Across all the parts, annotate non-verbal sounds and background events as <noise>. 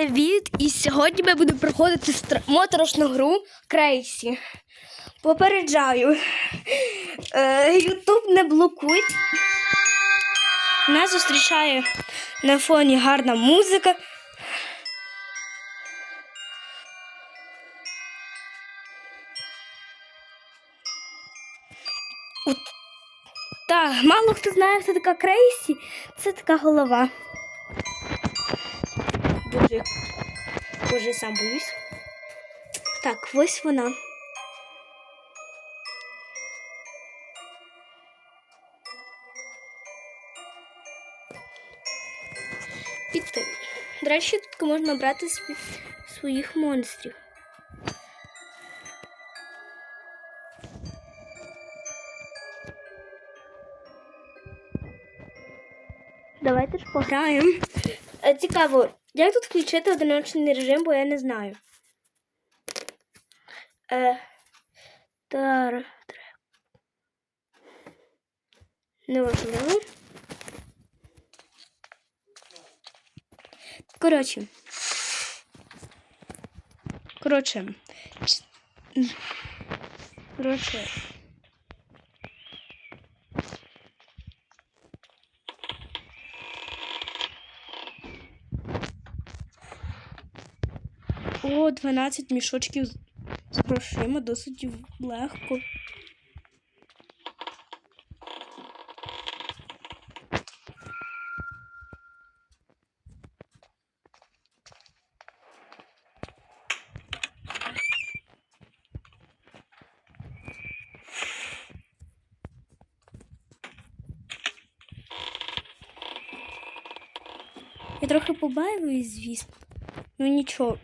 Привіт! І сьогодні ми будемо проходити моторошну гру Крейсі. Попереджаю. Е, Ютуб не блокуй. Нас зустрічає на фоні гарна музика. Так, мало хто знає, хто така Крейсі. Це така голова. Боже, боже, сам боюсь. Так, ось вона. Піти. До речі, тут можна брати сві- своїх монстрів. Давайте ж пограємо. Е, Цікаво, як тут включити одиночний режим, бо я не знаю. Е, тар... Неважливо. Коротше. Коротше. Коротше. О, 12 мішочків з грошима досить легко. Я трохи побаююсь, звісно. Ну нічого,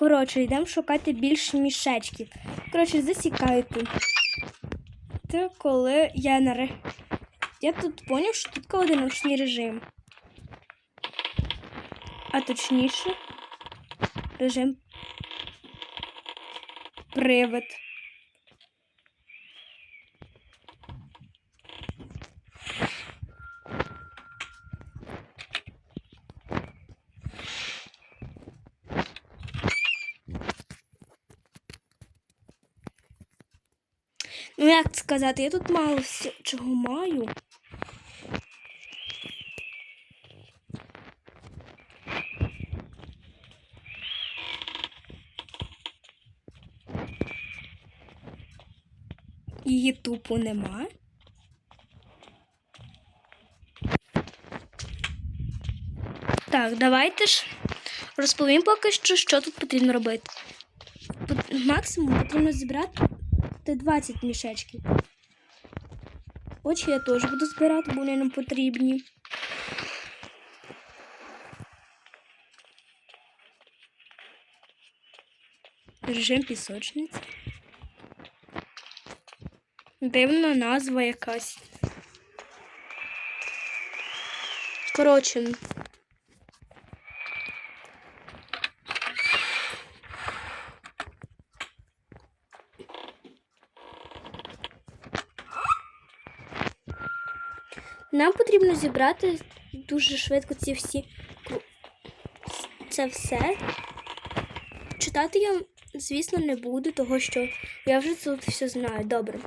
Коротше, йдемо шукати більше мішечків. Коротше, засікаю тут. Це коли я наре... Я тут поняв, що тут одиночний режим. А точніше, режим привид. Ну, як сказати, я тут мало всі- чого маю. Її тупо нема. Так, давайте ж розповім поки що, що тут потрібно робити. Максимум потрібно зібрати 20 мішечків. Очі я теж буду збирати, бо вони нам потрібні. Режим пісочниці. Дивна назва якась. Коротше. Нам потрібно зібрати дуже швидко ці всі це все. Читати я, звісно, не буду, того що я вже тут все знаю. Добре.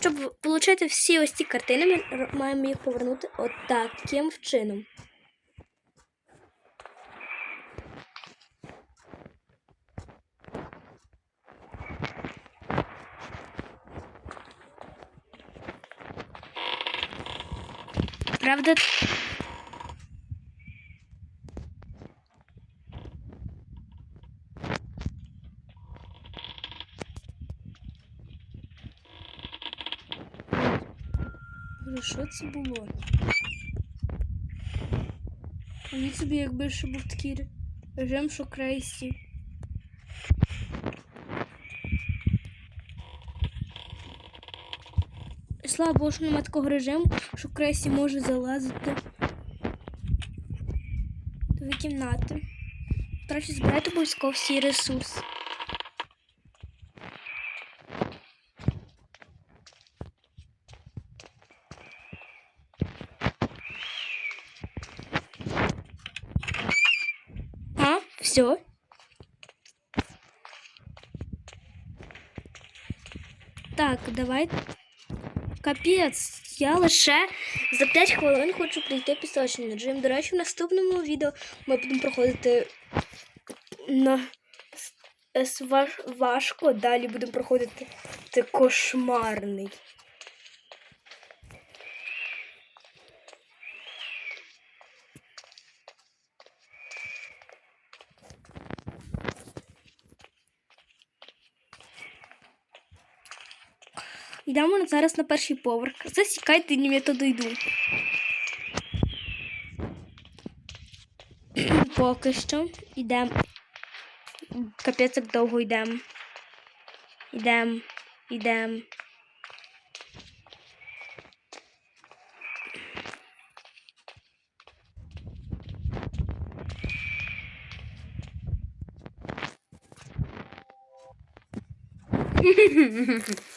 Щоб отримати всі ось ці картини, ми маємо їх повернути отаким чином. Правда, що це було? Мені собі, якби ще був такий режим, що крейсі. Слава Богу, що немає такого режиму, що крейсі може залазити до кімнати. Краще збирайте обов'язково всі ресурси. Все. Так, давай. Капець, я лише за 5 хвилин хочу прийти пісочний режим. До речі, в наступному відео ми будемо проходити на важко, далі будемо проходити це кошмарний. Йдемо зараз на перший поверх. Засікайте, ні я туди йду. <clears throat> Поки що йдемо. Капець, як довго йдемо. Йдемо, йдемо. <laughs>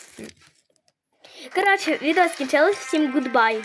Коротше, відео скінчилось. Всім гудбай.